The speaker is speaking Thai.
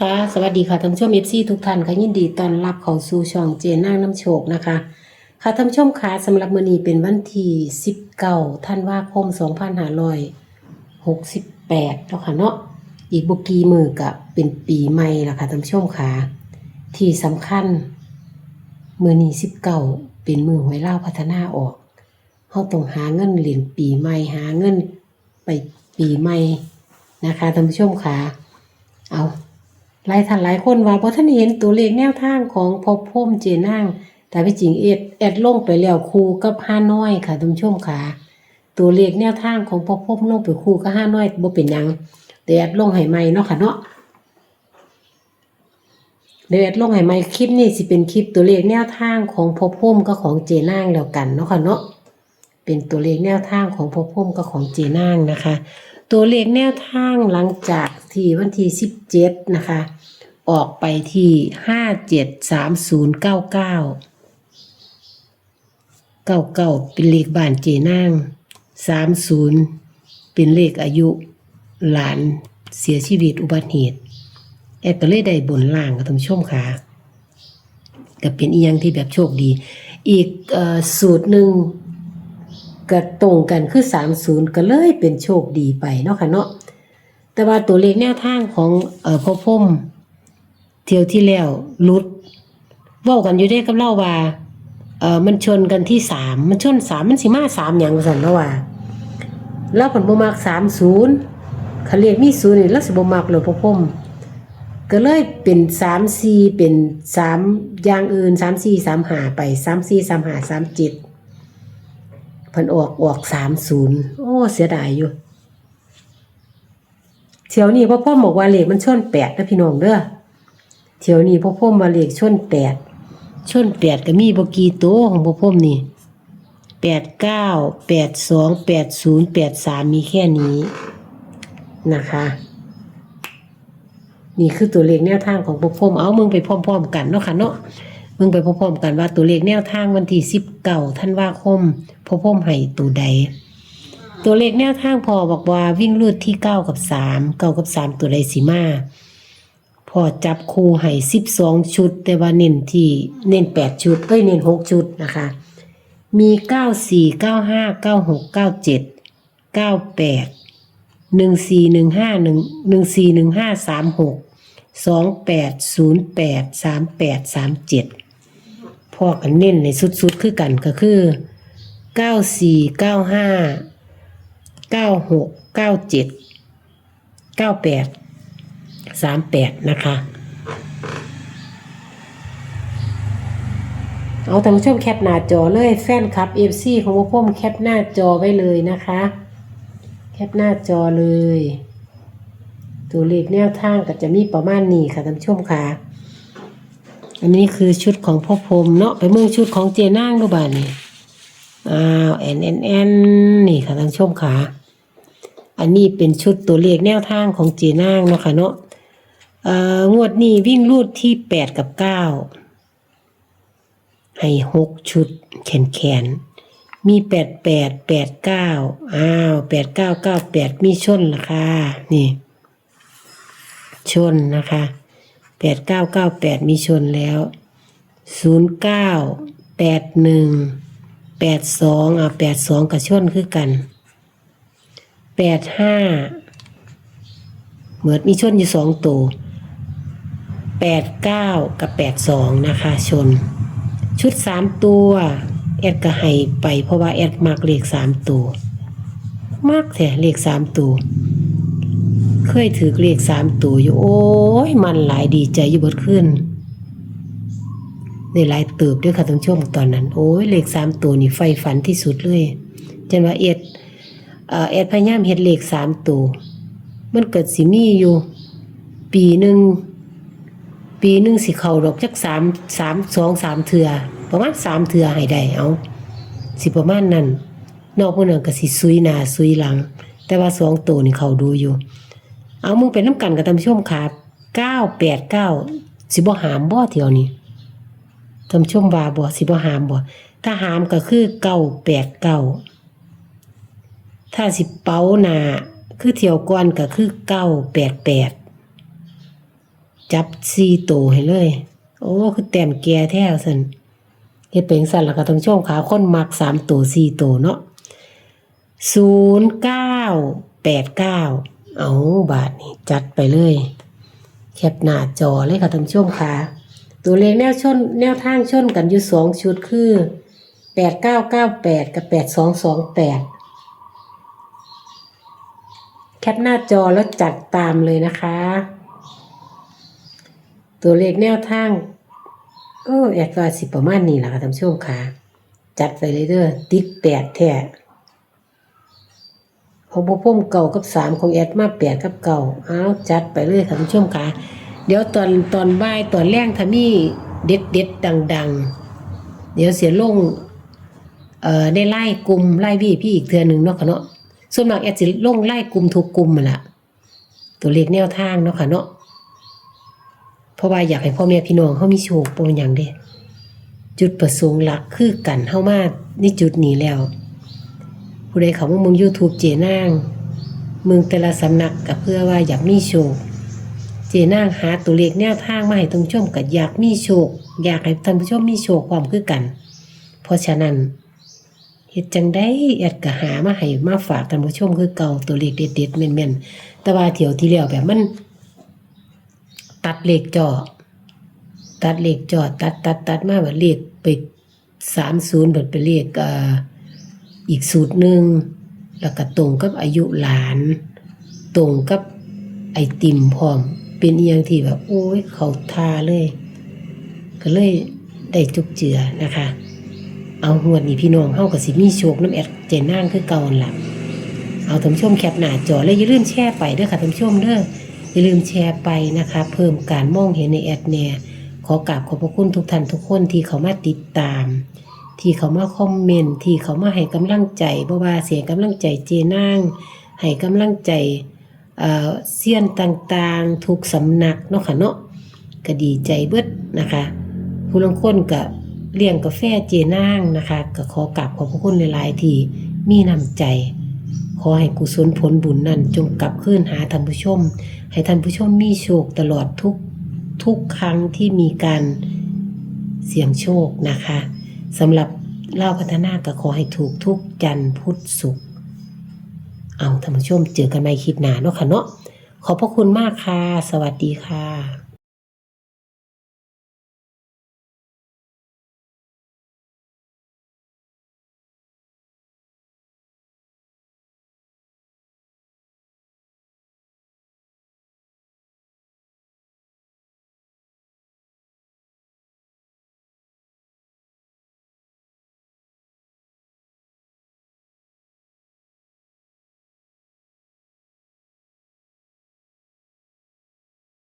ค่ะสวัสดีค่ะท่านผู้ชมเอฟซีทุกท่านค่ะยินดีต้อนรับเข้าสู่ช่องเจนนางน้ำโชคนะคะ ค่ะท่านผู้ชมค่ะสำหรับมื้อนี้เป็นวันที่19ธันวาคม2568แล้วค่ะเนาะอีกบ่กี่มื้อก็เป็นปีใหม่แล้วค่ะท่านผู้ชมค่ะที่สำคัญมื้อนี้19เป็นมื้อหวยเล่าพัฒนาออกเฮาต้องหาเงินเหรียญปีใหม่หาเงินไปปีใหม่นะคะท่านผู้ชมค่ะเอา หลายท่านหลายคนว่าบ่ท่านเห็นตัวเลขแนวทางของพอพมเจนางแต่ที่จริงเอ็ดแอดลงไปแล้วคูกับห้าน้อยค่ะท่านผู้ชมค่ะ ตัวเลขแนวทางของพอพมลงไปคูกับห้าน้อยบ่เป็นหยังแต่แอดลงให้ใหม่เนาะค่ะเนาะเดี๋ยวแอดลงให้ใหม่คลิปนี้สิเป็นคลิปตัวเลขแนวทางของพอพมกับของเจนางแล้วกันเนาะค่ะเนาะเป็นตัวเลขแนวทางของพอพมกับของเจนางนะคะ ตัวเลขแนวทางหลังจากที่วันที่สิบเจ็ดนะคะ ออกไปที่ห้าเจ็ดสามศูนย์เก้าเก้าเก้าเก้าเป็นเลขบ้านเจนางสามศูนย์เป็นเลขอายุหลานเสียชีวิตอุบัติเหตุ แอดก็เลยได้บนล่างกับท่านชมค่ะก็เป็นอียังที่แบบโชคดี อีกออสูตรหนึ่ง ก็ตรงกันคือ 30 ก็เลยเป็นโชคดีไปเนาะค่ะเนาะแต่ว่าตัวเลขแนวทางของเอ่อพ่อพมเที่ยวที่แล้วลุดเว้ากันอยู่ได้กับเล่าว่าเอ่อมันชนกันที่สามมันชนสามมันสิมาสามอย่างซั่นเนาะว่าแล้วผลบ่มัก30คันเลขมีศูนย์นี่แล้วสิบ่มักเลยพ่อพมก็เลยเป็น3 4เป็น3อย่างอื่น3 4 3 5ไป3 4 3 5 3 7เพิ่นออกออกสามศูนย์โอ้เสียดายอยู่เที่ยวนี้พ่อพ่อบอกว่าเลขมันชนแปดนะพี่น้องเด้อเที่ยวนี้พ่อพ่อมาเลขชนแปดชนแปดก็มีบกี่ตัวของพ่อพ่อนี่แปดเก้าแปดสองแปดศูนย์แปดสามมีแค่นี้นะคะ นี่คือตัวเลขแนวทางของพ่อพ่อเอามึงไปพร้อมๆกันเนาะค่ะเนาะ มึงไปพร้อมๆกันว่าตัวเลขแนวทางวันที่สิบเก้าธันวาคมพ่อพ่อมให้ตัวใด ตัวเลขแนวทางพอบอกว่าวิ่งลูดที่เก้ากับสามเก้ากับสามตัวใดสีมาพอจับคู่ให้สิบสองชุด แต่ว่าเน้นที่เน้นแปดชุดเอ้ยเน้นหกชุดนะคะ มีเก้าสี่เก้าห้าเก้าหกเก้าเจ็ดเก้าแปดหนึ่งสี่หนึ่งห้าหนึ่งหนึ่งสี่หนึ่งห้าสามหก สองแปดศูนย์แปดสามแปดสามเจ็ดพ่อกันเน้นในสุดๆคือกันก็คือเก้าสี่เก้าห้าเก้าหกเก้าเจ็ดเก้าแปดสามแปดนะคะ เอาท่านผู้ชมแคปหน้าจอเลยแฟนคลับเอฟซีของพวกผมแคปหน้าจอไว้เลยนะคะ แคปหน้าจอเลย ตัวเลขแนวทางก็จะมีประมาณนี้ค่ะท่านผู้ชมค่ะ อันนี้คือชุดของพ่อพรมเนาะไปเมืองชุดของเจนางดูบ้านนี่อ้าวแอนแอนแอนนี่ค่ะท่านผู้ชมค่ะ อันนี้เป็นชุดตัวเลขแนวทางของเจนางเนาะค่ะเนาะงวดนี้วิ่งรูดที่แปดกับเก้าให้หกชุดแขนแขนมีแปดแปดแปดเก้าอ้าวแปดเก้าเก้าแปดมีชนราคานี่ ชนนะคะแปดเก้าเก้าแปดมีชนแล้วศูนย์เก้าแปดหนึ่งแปดสองอะแปดสองกับชนคือกันแปดห้าเหมือนมีชนอยู่สองตัวแปดเก้ากับแปดสองนะคะชน ชุดสามตัวแอดก็ให้ไปเพราะว่าแอดมักเลขสามตัวมากแท้เลขสามตัว เคยถือเลขสามตัวอยู่ โอ้ย มันหลายดีใจอยู่เบดขึ้นได้หลายเติบด้วยค่ะท่านผู้ชมตอนนั้น โอ้ยเลขสามตัวนี่ไฟฝันที่สุดเลยจนว่าเอ็ดเอ็ดพยายามเฮ็ดเลขสามตัวมันเกิดสิมีอยู่ ปีหนึ่งปีหนึ่งสิเขาดอกจักสามสามสองสามเถื่อประมาณสามเถื่อให้ได้เอาสิประมาณนั้นนอกพวกนั้นก็สิซุยหนาซุยหลัง แต่ว่าสองตัวนี่เขาดูอยู่ เอามึงเป็นน้ำกันกับท่านผู้ชมครับเก้าแปดเก้าสิบหามบ่เที่ยวนี้ท่านผู้ชมว่าบ่สิบหามบ่ถ้าหามก็คือเก้าแปดเก้าถ้าสิเป้าหนาคือเที่ยวก่อนก็คือเก้าแปดแปดจับสี่ตัวให้เลย โอ้คือแต้มแก่แท้สันเฮ็ดเป็นสันแล้วก็ต้องชมขาคนมักสามตัวสี่ตัวเนาะศูนย์เก้าแปดเก้า เอาบาทนี่จัดไปเลย แคปหน้าจอเลยค่ะท่านผู้ชมค่ะ ตัวเลขแนวชนแนวทางชนกันอยู่สองชุดคือแปดเก้าเก้าแปดกับแปดสองสองแปดแคปหน้าจอแล้วจัดตามเลยนะคะ ตัวเลขแนวทางโอ้แอดว่าสิประมาณนี้แหละค่ะท่านผู้ชมค่ะ จัดไปเลยเด้อติดแปดแท้ ของพ่พุ่มเก่ากับสามของแอดมาแปดกับเก่าเอาจัดไปเลยค่ะท่านผู้ชมค่ะ เดี๋ยวตอนตอนบ่ายตอนแรงถ้ามีเด็ดเด็ดดังดังเดี๋ยวเสียลงเอ่อได้ไล่กลุ่มไล่พี่พี่อีกเทือหนึ่งเนาะค่ะเนาะส่วนมากแอดสิลงไล่กลุ่มทุกกลุ่มมาละตัวเลขแนวทางเนาะค่ะเนาะเพราะว่าอยากให้พ่อแม่พี่น้องเขามีโชคเป็นอย่างเด้จุดประสงค์หลักคือกันเข้ามาในจุดนี้แล้ว ผู้ใดเขามาเมือง YouTube เจนางเมืองแต่ละสำนักก็เพื่อว่าอยากมีโชค เจนางหาตัวเลขแนวทางมาให้ท่านผู้ชมก็อยากมีโชค อยากให้ท่านผู้ชมมีโชคความคือกัน เพราะฉะนั้นเฮ็ดจังได้แอดก็หามาให้มาฝากท่านผู้ชมคือเก่าตัวเลขเด็ดๆแม่นๆแต่ว่าเที่ยวที่แล้วแบบมัน ตัดเลขจอตัดเลขจอตัดตัดตัดมาแบบเลขไปสามศูนย์แบบเป็นเลขเอ่อ อีกสูตรหนึ่งแล้วก็ตรงกับอายุหลาน ตรงกับไอติมพร้อม เป็นอียงที่แบบโอ้ยเขาทาเลย ก็เลยได้จุกเจือนะคะ เอาหวดนี่พี่น้องเฮากับสิมีโชคน้ำแอดเจนนางคือเก่าหั่นล่ะเอาท่านชมแคปหน้าจอแล้วอย่าลืมแชร์ไปเด้อค่ะท่านชมเด้ออย่าลืมแชร์ไปนะคะ เพิ่มการมองเห็นในแอดแน่ขอกราบขอบพระคุณทุกท่านทุกคนที่เขามาติดตาม ที่เขามาคอมเมนต์ที่เขามาให้กำลังใจเพราะว่าเสียงกำลังใจเจนางให้กำลังใจเอ่อเซียนต่างๆทุกสำนักเนาะค่ะเนาะก็ดีใจเบิดนะคะผู้ลงคนก็เลี้ยงกาแฟเจนางนะคะก็ขอกราบขอบพระคุณหลายๆที่มีน้ำใจขอให้กุศลผลบุญนั้นจงกลับคืนหาท่านผู้ชม ให้ท่านผู้ชมมีโชคตลอดทุกทุกครั้งที่มีการเสี่ยงโชคนะคะ สำหรับเล่าพัฒนาก็ขอให้ถูกทุกจันพุทธสุข เอาท่านผู้ชมเจอกันใหม่คลิปหนาเนาะค่ะเนาะขอบพระคุณมากค่ะ สวัสดีค่ะ